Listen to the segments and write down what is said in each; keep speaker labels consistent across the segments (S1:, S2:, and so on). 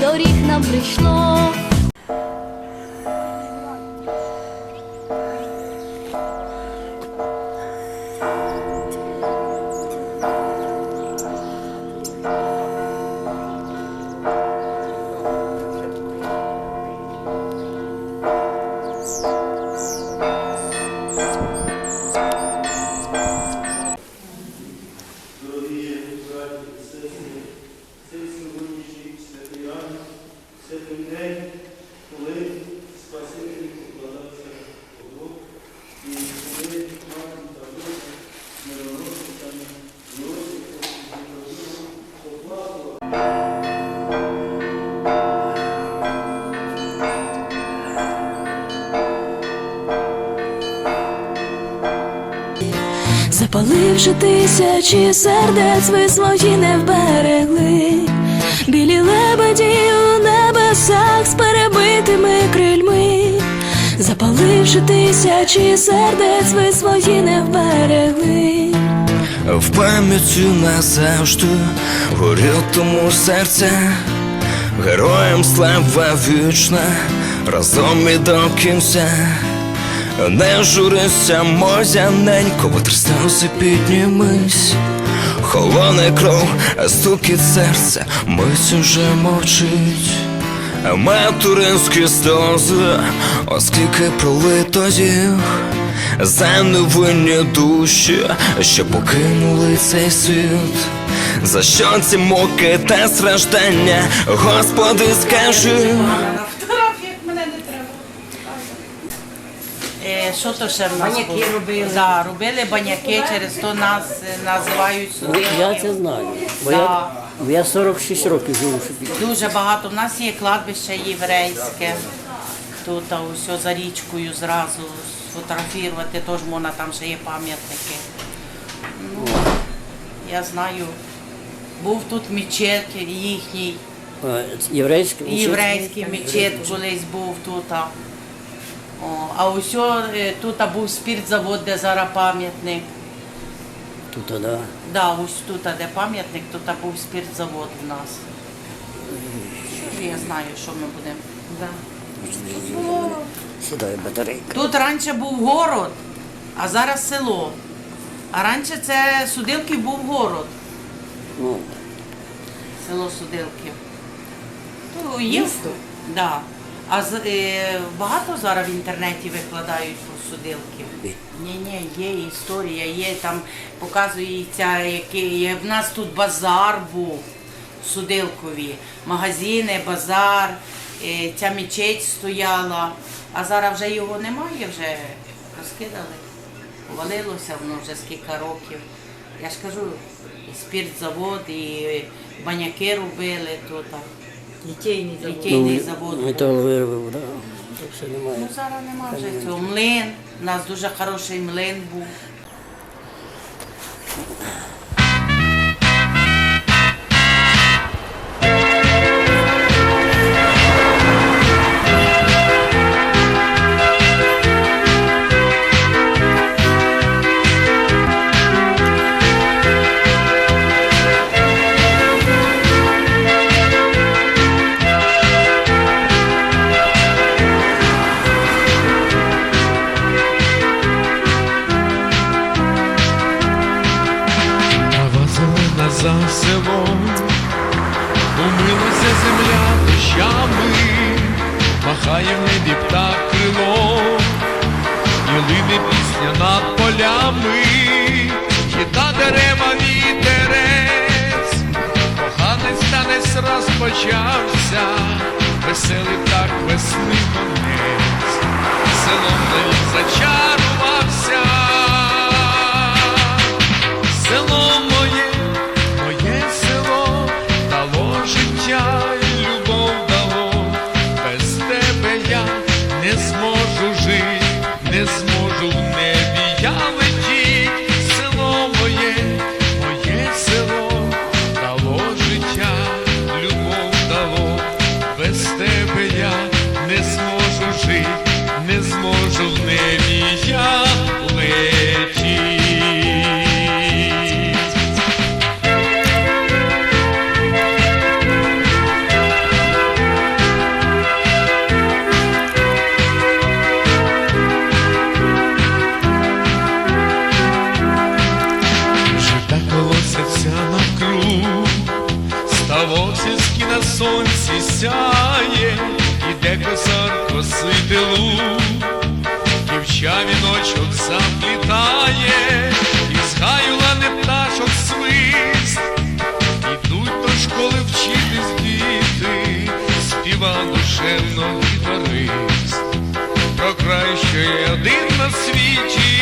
S1: доріг нам прийшло.
S2: Запаливши тисячі сердець, ви свої не вберегли, білі лебеді у небесах з перебитими крильми, запаливши тисячі сердець, ви свої не вберегли.
S3: В пам'яті назавжди горітиму серце, героям слава вічна, разом і до кінця. Не журися, мозяненько, сльози піднімись, холоне кров, стукіт серця, мить уже мовчить. Материнські сльози, оскільки пролито їх за невинні душі, що покинули цей світ. За що ці муки та страждання, Господи, скажи.
S4: Е, Що то ще в нас
S5: Баняки
S4: було?
S5: робили.
S4: Да, робили баняки, через то нас е, називають
S5: Ну, Я це знаю. Бо
S4: Да.
S5: я, бо я 46 років живу в Шепіті.
S4: Дуже багато. У нас є кладбище єврейське. Тут а, усе за річкою зразу сфотографувати, теж можна, там ще є пам'ятники. Ну, я знаю. Був тут мечеть їхній,
S5: Е, Єврейський.
S4: єврейський мечет колись був тут. а. О, а усе тут був спіртзавод, де зараз пам'ятник.
S5: Тут, а, да.
S4: Да, ось тут, де пам'ятник, тут був спиртзавод у нас. Що ж я знаю, що ми будемо. Да.
S5: Сідає батарейка.
S4: Тут раніше був город, а зараз село. А раніше це Судилків був город,
S5: Ну,
S4: село Судилків. То є, Да. А з- е, багато зараз в інтернеті викладають про Судилків.
S5: Ні.
S4: Ні, ні, є історія, є там показується, який є. В нас тут базар був Судилкові, магазини, базар, е, ця мечеть стояла, а зараз вже його немає, вже розкидали. Повалилося воно вже скільки років. Я ж кажу, і спиртзавод, і баняки робили тут.
S6: Літейний завод.
S4: Літейний завод. був.
S5: металовиробив, да. Так немає.
S4: Ну зараз немає вже цього. Млин. У нас дуже хороший млин був.
S7: І лине пісня над полями, хіта дерева вітерець, коханець танець розпочався, веселий так весни конець, селом не зачарувався. Село віночок заплітає, і з гаю лане пташок свист, ідуть до школи вчитись діти, співа душевно гітарист, про край, що є один на світі,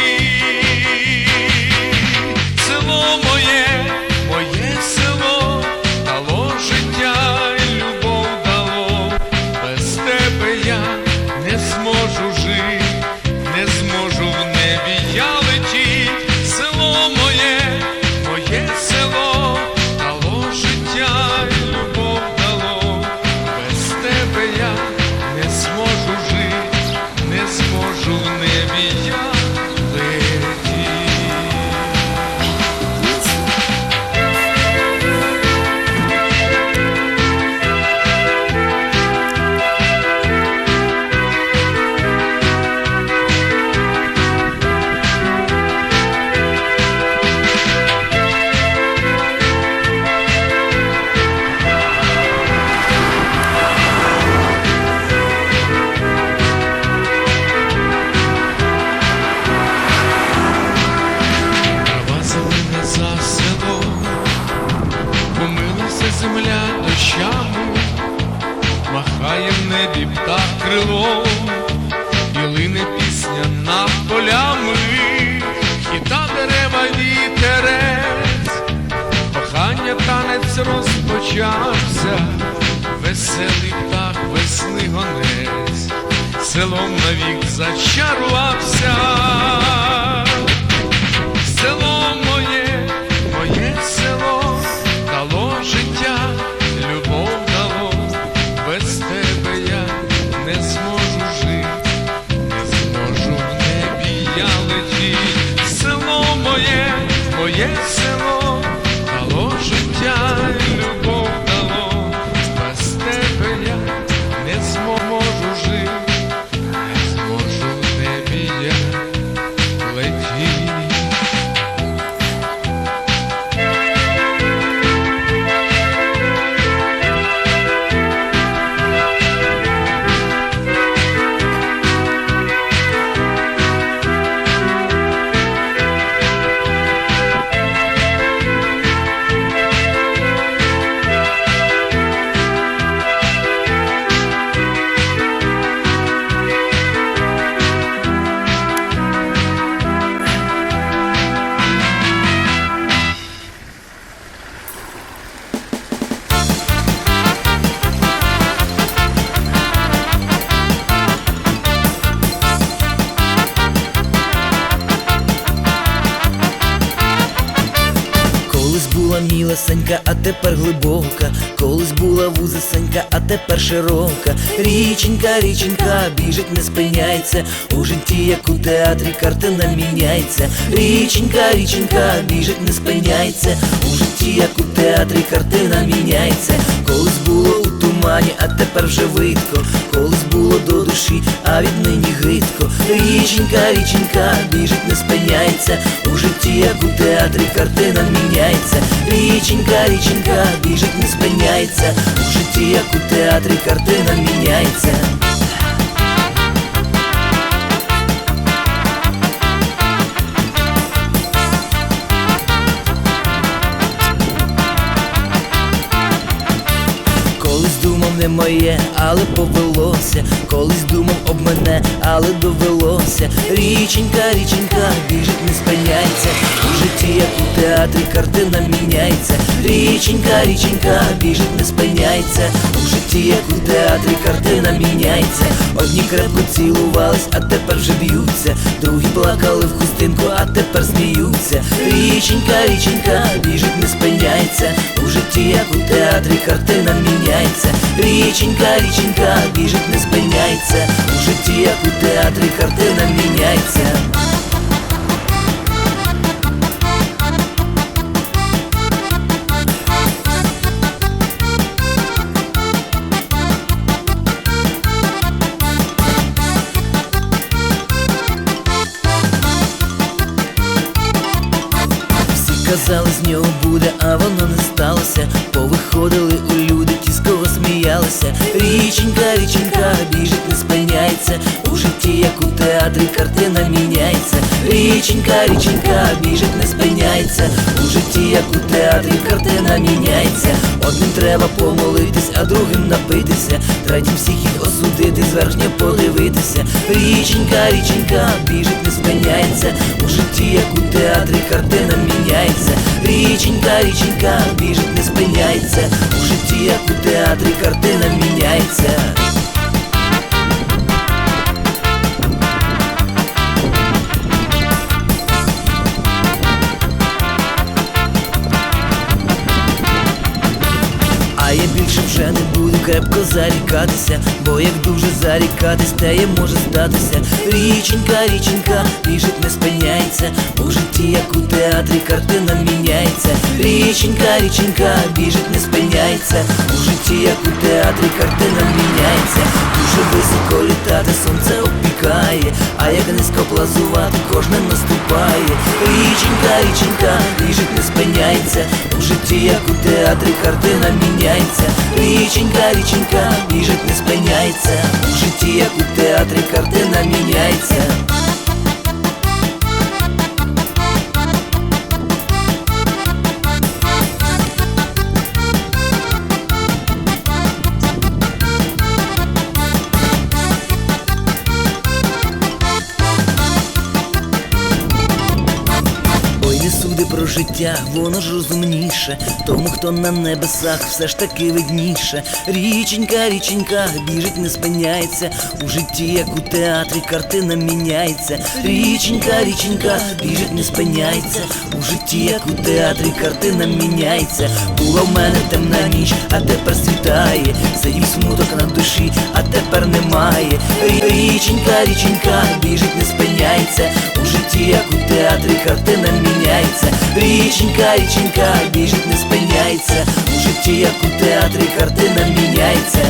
S7: розпочався, веселий птах весни гонець, селом навік зачарувався.
S1: Мілесенька, а тепер глибока. Колись була вузисенька, а тепер широка. Річенька, річенька, біжить, не спиняється. У житті, як у театрі, картина міняється. Річенька, річенька, біжить, не спиняється. У житті, як у театрі, картина міняється. Колись було тумані, а тепер вже видко. Колись було до душі, а віднині гидко. Річенька, річенька, біжить, не спиняється. У житті, як у театрі, картина міняється. Річенька, річенька, біжить, не спиняється. У житті, як у театрі, картина міняється. Не моє, але повелося. Колись думав об мене, але довелося. Річенька, річенька, біжить, не спиняється. У житті, як у театрі, картина міняється. Річенька, річенька, біжить, не спиняється. У житті, як у театрі, картина міняється. Одні крепко цілувались, а тепер вже б'ються. Другі плакали в хустинку, а тепер сміються. Річенька, річенька, біжить, не спиняється. У житті, як у театрі, картина міняється. Річенька, річенька, біжить, не спиняється. У житті, як у театрі, картина міняється. Як картина міняється. Річенька, річенька, біжить, не спиняється. У житті, як у театрі, картина міняється. Одним треба помолитись, а другим напитися. Третім всіх їх осудити, зверхня подивитися. Річенька, річенька, біжить, не спиняється. У житті, як у театрі, картина міняється. Річенька, річенька, біжить, не спиняється. У житті, як у театрі, картина міняється. Зарікатися, бо як дуже зарікатись, та я може статися. Річенька, річенька, біжить, не спиняється. У житті, як у театрі, картина міняється. Річенька, річенька, біжить, не спиняється. У житті, як у театрі, картина міняється. Дуже високо літати, сонце опікає, а як низько плазувати, кожне наступає. Річенька, річенька, біжить, не спиняється. У житті, як у театрі, картина міняється. Річенька, річенька, біжить, не спиняється. У житті, як у театрі, картина міняється. Життя, воно ж розумніше. Тому, хто на небесах, все ж таки видніше. Річенька, річенька, біжить, не спиняється. У житті, як у театрі, картина міняється. Річенька, річенька, біжить, не спиняється. У житті, як у театрі, картина міняється. Була в мене темна ніч, а тепер світає. Сидів смуток на душі, а тепер немає. Річенька, річенька, біжить, не спиняється. У житті, як у театрі, картина міняється. Річенька, річенька, біжить, не спиняється. У житті, як у театрі, картина міняється.